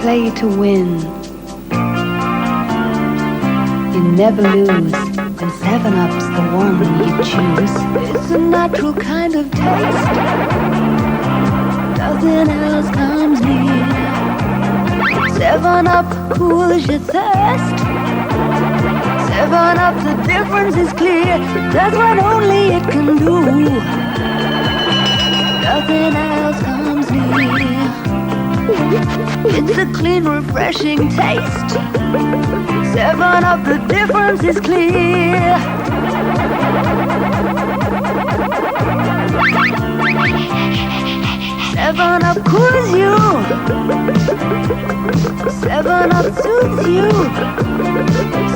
play to win. You never lose when Seven Up's the one you choose. It's a natural kind of taste. Nothing else comes near. Seven Up cools your thirst. Seven Up, the difference is clear. Does what only it can do. Nothing else It's a clean, refreshing taste. Seven Up, the difference is clear. Seven Up cools you. Seven Up soothes you.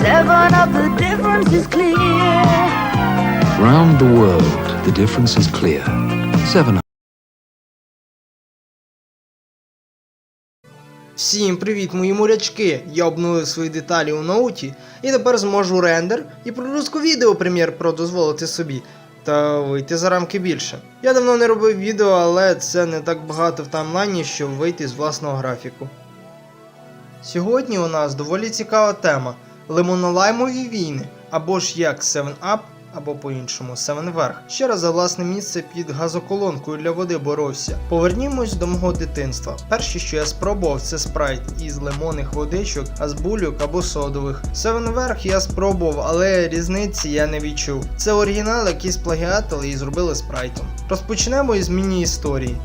Seven Up, the difference is clear. Round the world, the difference is clear. Seven Всім привіт, мої морячки! Я обновив свої деталі у ноуті і тепер зможу рендер і прогрузку відео Premiere Pro дозволити собі та вийти за рамки більше. Я давно не робив відео, але це не так багато в таймлайні, щоб вийти з власного графіку. Сьогодні у нас доволі цікава тема лимонолаймові війни, або ж як 7 Up, або по-іншому Севенверх. Ще раз за власне місце під газоколонкою для води боровся. Повернімось до мого дитинства. Перше, що я спробував, це спрайт із лимонних водичок, а з булюк або содових. Севенверх я спробував, але різниці я не відчув. Це оригінал, який сплагіатили і зробили спрайтом. Розпочнемо із міні-історії.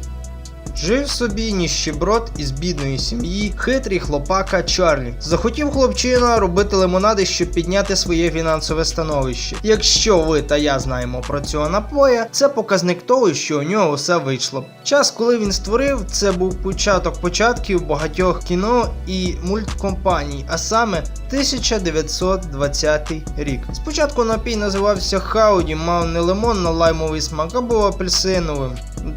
Жив собі ніщеброд із бідної сім'ї, хитрий хлопака Чарлі. Захотів хлопчина робити лимонади, щоб підняти своє фінансове становище. Якщо ви та я знаємо про цього напоя, це показник того, що у нього все вийшло. Час, коли він створив, це був початок початків багатьох кіно і мульткомпаній, а саме 1920 рік. Спочатку напій називався Хауді, мав не лимонно-лаймовий смак, а був апельсиновим.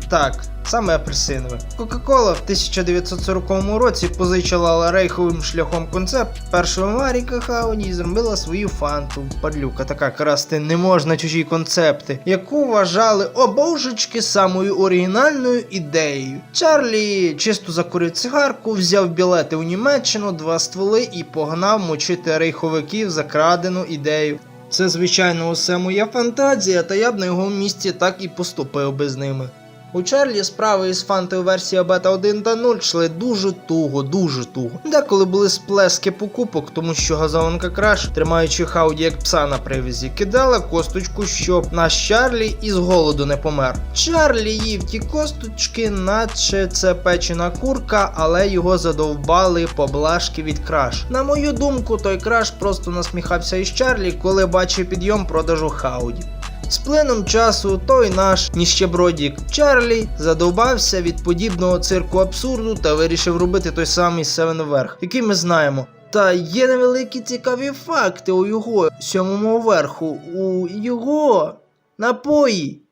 Так, саме апельсинове. Кока-кола в 1940 році позичила рейховим шляхом концепт першого Маріка Хауді і зробила свою фанту. Падлюка така красти не можна чужі концепти, яку вважали обожечки самою оригінальною ідеєю. Чарлі чисто закурив цигарку, взяв білети у Німеччину, два стволи і погнав мочити рейховиків за крадену ідею. Це, звичайно, усе моя фантазія, та я б на його місці так і поступив би з ними. У Чарлі справи із фантою версія бета 1 та 0 йшли дуже туго, дуже туго. Деколи були сплески покупок, тому що газонка краш, тримаючи хауді як пса на привізі, кидала косточку, щоб наш Чарлі із голоду не помер. Чарлі їв ті косточки, наче це печена курка, але його задовбали поблажки від краш. На мою думку, той краш просто насміхався із Чарлі, коли бачив підйом продажу хауді. З плином часу той наш ніщебродік Чарлі задовбався від подібного цирку абсурду та вирішив робити той самий Севен Верх, який ми знаємо. Та є невеликі цікаві факти у його сьомому верху. У його напої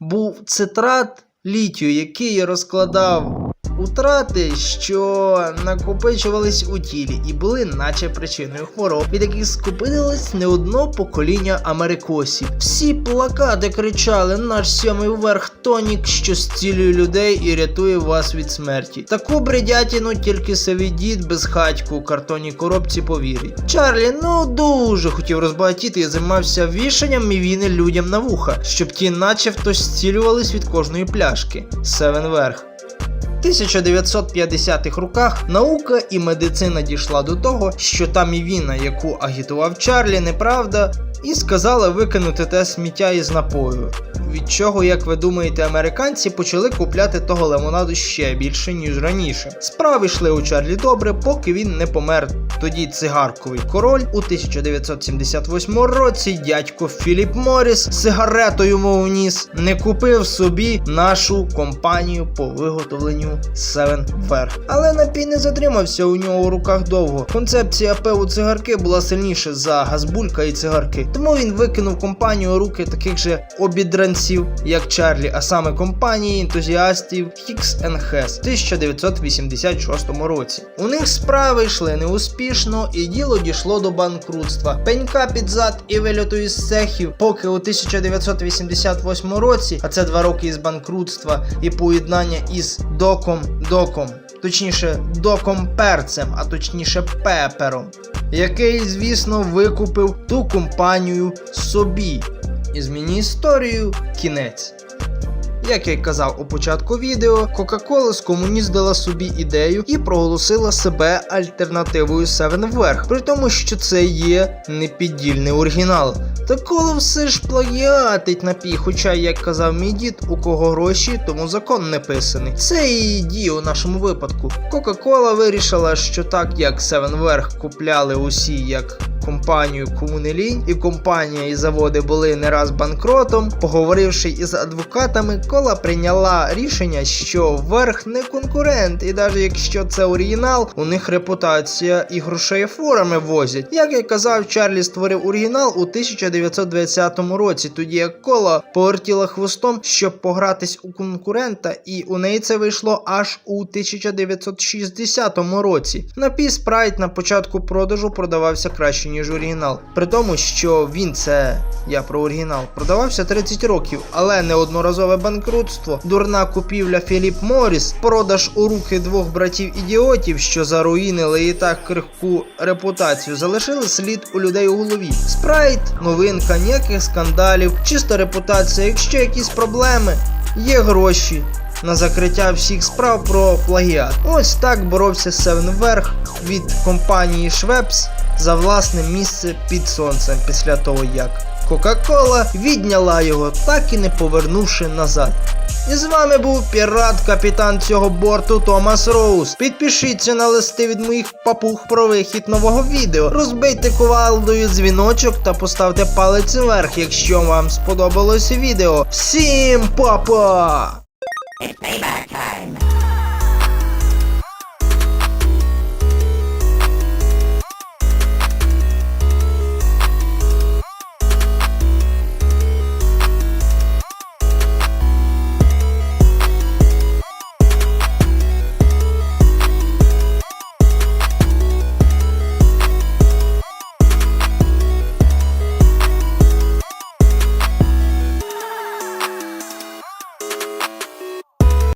був цитрат літію, який розкладав утрати, що накопичувались у тілі і були наче причиною хвороб, від яких скупилось не одно покоління америкосів. Всі плакати кричали: наш сьомий верх тонік, що зцілює людей і рятує вас від смерті. Таку бредятіну тільки сивий дід без хатьку у картонній коробці повірить. Чарлі ну дуже хотів розбагатіти і займався вішанням мівіни людям на вуха, щоб ті начебто зцілювались від кожної пляшки. Севен верх. 1950-х роках наука і медицина дійшла до того, що та мівіна, яку агітував Чарлі, неправда, і сказала викинути те сміття із напою. Від чого, як ви думаєте, американці почали купляти того лимонаду ще більше, ніж раніше. Справи йшли у Чарлі добре, поки він не помер. Тоді цигарковий король у 1978 році дядько Філіп Моріс сигаретою мов ніс не купив собі нашу компанію по виготовленню Seven Fair. Але напій не затримався у нього у руках довго. Концепція пиву цигарки була сильніша за газбулька і цигарки. Тому він викинув компанію у руки таких же обідранців, як Чарлі, а саме компанії ентузіастів Hicks Hess в 1986 році. У них справи йшли неуспішно, і діло дійшло до банкрутства. Пенька під зад і вильоту із цехів, поки у 1988 році, а це два роки із банкрутства і поєднання із доком доком. Точніше, докомперцем, а точніше пепером, який, звісно, викупив ту компанію собі. І зміні історію кінець. Як я й казав у початку відео, Coca-Cola скомуніздила собі ідею і проголосила себе альтернативою Seven Вверх, при тому, що це є непіддільний оригінал. Та кола все ж плагіатить напій, хоча, як казав мій дід, у кого гроші, тому закон не писаний. Це і діє у нашому випадку. Coca-Cola вирішила, що так як Seven Вверх купляли усі як компанію кому і компанія і заводи були не раз банкротом. Поговоривши із адвокатами, кола прийняла рішення, що верх не конкурент, і навіть якщо це оригінал, у них репутація і грошей форами возять. Як я казав, Чарлі створив оригінал у 1920 році, тоді як кола повертіла хвостом, щоб погратись у конкурента, і у неї це вийшло аж у 1960 році. Напій спрайт на початку продажу продавався краще, ніж оригінал. При тому, що він це я про оригінал продавався 30 років, але неодноразове банкрутство, дурна купівля Філіп Моріс, продаж у руки двох братів ідіотів, що заруїнили і так крихку репутацію, залишили слід у людей у голові. Спрайт, новинка, ніяких скандалів, чиста репутація, якщо якісь проблеми, є гроші. На закриття всіх справ про плагіат. Ось так боровся Севен Верх від компанії Швепс за власне місце під сонцем після того, як Кока-Кола відняла його, так і не повернувши назад. І з вами був пірат, капітан цього борту Томас Роуз. Підпишіться на листи від моїх папуг про вихід нового відео. Розбийте кувалдою дзвіночок та поставте палець вверх, якщо вам сподобалося відео. Всім па-па!